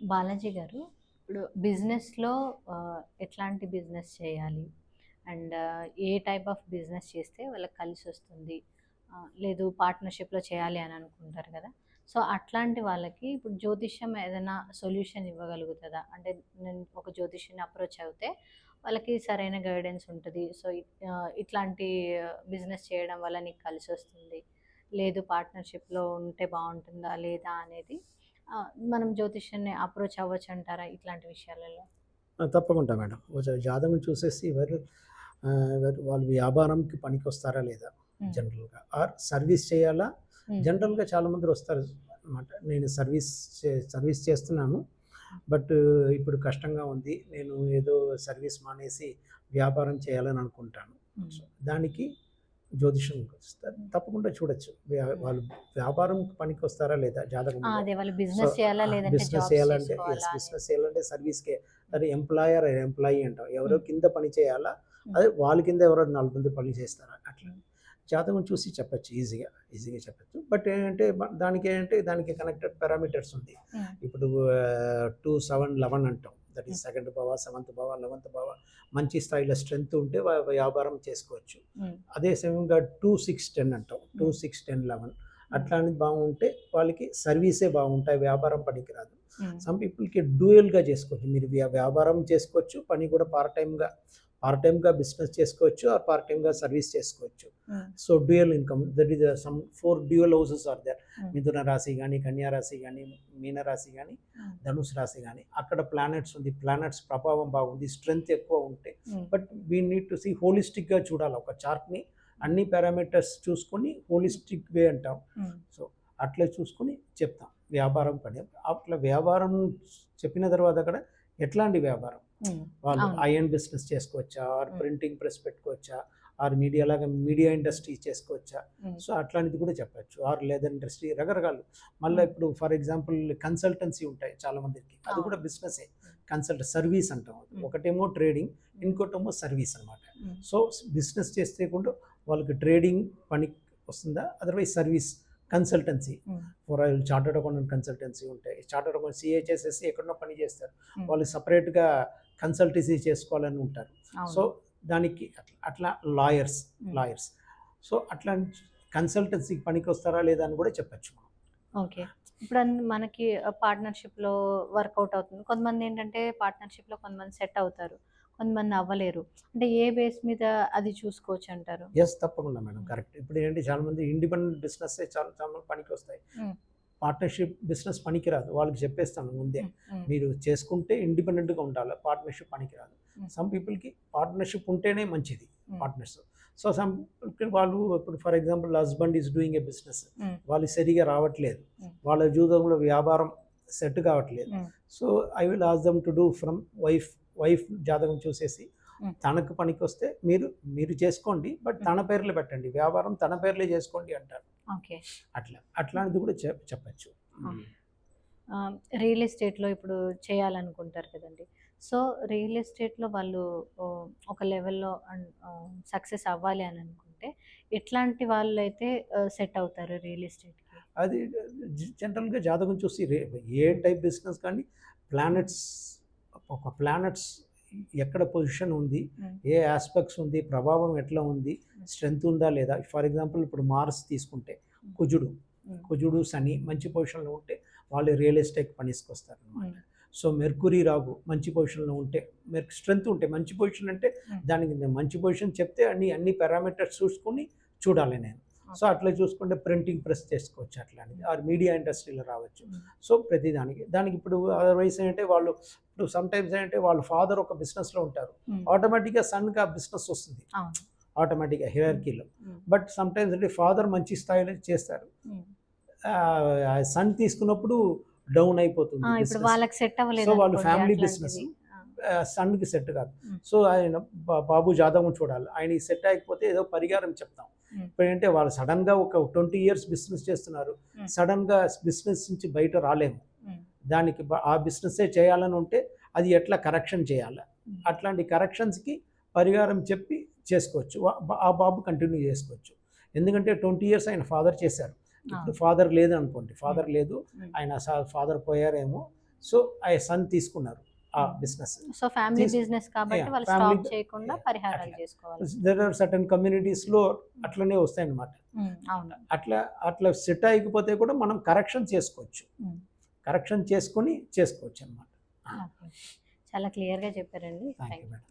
బాలాజీ గారు ఇప్పుడు బిజినెస్లో ఎట్లాంటి బిజినెస్ చేయాలి? And a type of business చేస్తే వాళ్ళకి కలిసి వస్తుంది లేదు పార్ట్నర్షిప్లో చేయాలి అని అనుకుంటారు కదా? సో అట్లాంటి వాళ్ళకి ఇప్పుడు జ్యోతిష్యం ఏదైనా సొల్యూషన్ ఇవ్వగలుగుతుందా? అంటే నేను ఒక జ్యోతిష్యాన్ని అప్రోచ్ అవుతే వాళ్ళకి సరైన గైడెన్స్ ఉంటుంది. సో ఇట్లాంటి బిజినెస్ చేయడం వల్ల నీకు కలిసి వస్తుంది లేదు పార్ట్నర్షిప్లో ఉంటే బాగుంటుందా? లేదా? అనేది మనం జ్యోతిష్యాన్ని అప్రోచ్ అవ్వచ్చు అంటారా ఇట్లాంటి విషయాలలో? తప్పకుండా మేడం. జాతకం చూసేసి ఎవరు వాళ్ళు వ్యాపారంకి పనికి వస్తారా లేదా. జనరల్గా? ఆర్ సర్వీస్ చేయాలా. జనరల్గా చాలా మంది వస్తారు అనమాట నేను సర్వీస్ సర్వీస్ చేస్తున్నాను. బట్ ఇప్పుడు కష్టంగా ఉంది. నేను ఏదో సర్వీస్ మానేసి వ్యాపారం చేయాలని అనుకుంటాను. దానికి జ్యోతిషం తప్పకుండా చూడొచ్చు. వ్యా- వాళ్ళు వ్యాపారం పనికి వస్తారా లేదా? జాతకం బిజినెస్ చేయాలంటే బిజినెస్ చేయాలంటే సర్వీస్కే అది ఎంప్లాయర్ ఎంప్లాయీ అంటాం. ఎవరో Hmm. కింద పని చేయాలా? అదే వాళ్ళ కింద ఎవరో నాలుగు మంది పని చేస్తారా? అట్లా. జాతకం చూసి చెప్పచ్చు ఈజీగా ఈజీగా చెప్పచ్చు. బట్ ఏంటంటే దానికి ఏంటంటే దానికి కనెక్టెడ్ పారామీటర్స్ ఉంది. Hmm. ఇప్పుడు టూ సెవెన్ లెవెన్ అంటాం. దట్ ఈస్ సెకండ్ భావ సెవెంత్ భావ లెవెంత్ భావ మంచి స్థాయిలో స్ట్రెంగ్త్ ఉంటే వ్యాపారం చేసుకోవచ్చు. Hmm. అదే సమయంగా టూ సిక్స్ టెన్ అంటాం. Two Hmm. Six ten eleven. అట్లాంటిది బాగుంటే వాళ్ళకి సర్వీసే బాగుంటాయి వ్యాపారం పనికిరాదు. Hmm. సమ్ పీపుల్కి డ్యూయల్గా చేసుకోవచ్చు. మీరు వ్యా- వ్యాపారం చేసుకోవచ్చు పని కూడా పార్ట్ టైమ్గా. పార్ట్ టైమ్గా బిజినెస్ చేసుకోవచ్చు ఆర్ పార్ట్ టైమ్గా సర్వీస్ చేసుకోవచ్చు. So dual income that is some four dual houses or other. మిథున రాశి కానీ కన్యా రాశి కానీ మీన రాశి కానీ. ధనుసు రాశి కానీ అక్కడ ప్లానెట్స్ ఉంది ప్లానెట్స్ ప్రభావం బాగుంది స్ట్రెంగ్త్ ఎక్కువ ఉంటే. But we need to see హోలిస్టిక్గా చూడాలి ఒక చార్ట్ని అన్ని పారామీటర్స్ చూసుకొని హోలిస్టిక్ వే అంటాం. సో అట్లా చూసుకొని చెప్తాం వ్యాపారం పని అట్లా వ్యాపారం చెప్పిన తర్వాత అక్కడ ఎట్లాంటి వ్యాపారం. వాళ్ళు. ఐఎన్ బిజినెస్ చేసుకోవచ్చా ఆర్. ప్రింటింగ్ ప్రెస్ పెట్టుకోవచ్చా ఆర్ మీడియా లాగా మీడియా ఇండస్ట్రీ చేసుకోవచ్చా. సో అట్లాంటిది కూడా చెప్పచ్చు ఆర్ లెదర్ ఇండస్ట్రీ రకరకాలు మళ్ళీ. ఇప్పుడు ఫర్ ఎగ్జాంపుల్ కన్సల్టెన్సీ ఉంటాయి చాలా మందికి అది. కూడా బిజినెసే కన్సల్ట్ సర్వీస్ అంటాం. ఒకటేమో ట్రేడింగ్ ఇంకోటేమో సర్వీస్ అన్నమాట Hmm. సో బిజినెస్ చేస్తే కూడా వాళ్ళకి ట్రేడింగ్ పని వస్తుందా otherwise service consultancy. For chartered accountant consultancy ఉంటాయి చార్టర్డ్ అకౌంట్ సిఏ చేసేసి ఎక్కడో పని చేస్తారు. వాళ్ళు సపరేట్గా కన్సల్టెన్సీ చేసుకోవాలని ఉంటారు. సో దానికి అట్లా లాయర్స్. లాయర్స్ సో అట్లా కన్సల్టెన్సీకి పనికి వస్తారా లేదా అని కూడా చెప్పచ్చు ఓకే ఇప్పుడు మనకి పార్ట్నర్షిప్లో వర్కౌట్ అవుతుంది కొంతమంది ఏంటంటే పార్ట్నర్షిప్లో కొంతమంది సెట్ అవుతారు కొంతమంది అవ్వలేరు అంటే ఏ బేస్ మీద అది చూసుకోవచ్చు అంటారు ఎస్ తప్పకుండా మేడం కరెక్ట్ ఇప్పుడు ఏంటి చాలా మంది ఇండిపెండెంట్ బిజినెస్ చాలా చాలా పనికి వస్తాయి. పార్ట్నర్షిప్ బిజినెస్ పనికిరాదు వాళ్ళకి చెప్పేస్తాను ముందే. మీరు చేసుకుంటే ఇండిపెండెంట్గా ఉండాలి పార్ట్నర్షిప్ పనికిరాదు. సమ్ పీపుల్కి పార్ట్నర్షిప్ ఉంటేనే మంచిది. పార్ట్నర్స్ సో సమ్ వాళ్ళు ఇప్పుడు for example husband is doing a business. వాళ్ళు సరిగా రావట్లేదు. వాళ్ళ జీవితంలో వ్యాపారం సెట్ కావట్లేదు. Hmm. So I will ask them to do from wife wife జాతకం చూసేసి Hmm. తనకు పనికి వస్తే మీరు మీరు చేసుకోండి బట్ తన పేర్లే పెట్టండి. వ్యాపారం తన పేర్లే చేసుకోండి అంటారు. ఓకే అట్లా అట్లాంటిది కూడా చెప్ చెప్పచ్చు. రియల్ ఎస్టేట్లో ఇప్పుడు చేయాలనుకుంటారు కదండి. సో రియల్ ఎస్టేట్లో వాళ్ళు ఒక లెవెల్లో సక్సెస్ అవ్వాలి అని అనుకుంటే ఎట్లాంటి వాళ్ళు అయితే సెట్ అవుతారు రియల్ ఎస్టేట్కి? అది జనరల్గా జాతకం చూసి ఏ టైప్ బిజినెస్ కానీ ప్లానెట్స్ ఒక ప్లానెట్స్ ఎక్కడ పొజిషన్ ఉంది ఏ ఆస్పెక్ట్స్ ఉంది ప్రభావం ఎట్లా ఉంది స్ట్రెంగ్త్ ఉందా లేదా? ఫర్ ఎగ్జాంపుల్ ఇప్పుడు మార్స్ తీసుకుంటే కుజుడు. కుజుడు శని మంచి పొజిషన్లో ఉంటే వాళ్ళు రియల్ ఎస్టేట్ పనికొస్తారు అనమాట సో మెర్కురీ రాగు మంచి పొజిషన్లో ఉంటే మెర్ స్ట్రెంగ్త్ ఉంటే మంచి పొజిషన్ అంటే. దానికి మంచి పొజిషన్ చెప్తే అన్ని అన్ని పారామీటర్స్ చూసుకొని చూడాలి నేను. సో అట్లా చూసుకుంటే ప్రింటింగ్ ప్రెస్ చేసుకోవచ్చు అట్లాంటిది. ఆర్ మీడియా ఇండస్ట్రీలో రావచ్చు. సో ప్రతి దానికి దానికి ఇప్పుడు అదర్వైజ్ ఏంటంటే వాళ్ళు ఇప్పుడు సమ్ టైమ్స్ ఏంటంటే వాళ్ళ ఫాదర్ ఒక బిజినెస్లో ఉంటారు. ఆటోమేటిక్గా సన్కి ఆ బిజినెస్ వస్తుంది. ఆటోమేటిక్గా హియర్కీలో. బట్ సమ్ టైమ్స్ అంటే ఫాదర్ మంచి స్థాయిలో చేస్తారు. సన్ తీసుకున్నప్పుడు డౌన్ అయిపోతుంది సో వాళ్ళు business. ఆ, సన్కి సెట్ కాదు. సో ఆయన బాబు జాతకం చూడాలి ఆయనకి సెట్ అయిపోతే ఏదో పరిహారం చెప్తాం. ఇప్పుడు ఏంటంటే వాళ్ళు సడన్గా ఒక ట్వంటీ ఇయర్స్ బిజినెస్ చేస్తున్నారు. సడన్గా బిజినెస్ నుంచి బయట రాలేము. దానికి ఆ బిజినెస్సే చేయాలని ఉంటే అది ఎట్లా కరెక్షన్ చేయాలి. అట్లాంటి కరెక్షన్స్కి పరిహారం చెప్పి చేసుకోవచ్చు ఆ బాబు కంటిన్యూ చేసుకోవచ్చు ఎందుకంటే ట్వంటీ ఇయర్స్ ఆయన ఫాదర్ చేశారు ఇప్పుడు. ఫాదర్ లేదు అనుకోండి ఫాదర్ లేదు. ఆయన ఫాదర్ పోయారేమో సో ఆ సన్ తీసుకున్నారు ఆ బిజినెస్ సో ఫ్యామిలీ బిజినెస్ కాబట్టి వాళ్ళు స్టాప్ చేయకుండా పరిహారాలు. చేసుకోవాలి. దెర్ ఆర్ సర్టన్ కమ్యూనిటీస్లో అట్లనే వస్తాయి అన్నమాట అవును. అట్లా అట్లా సెట్ అయిపోతే కూడా మనం కరెక్షన్ చేసుకోవచ్చు. కరెక్షన్ చేసుకొని చేసుకోవచ్చు అనమాట ఓకే. చాలా క్లియర్గా చెప్పారండి. Thank you madam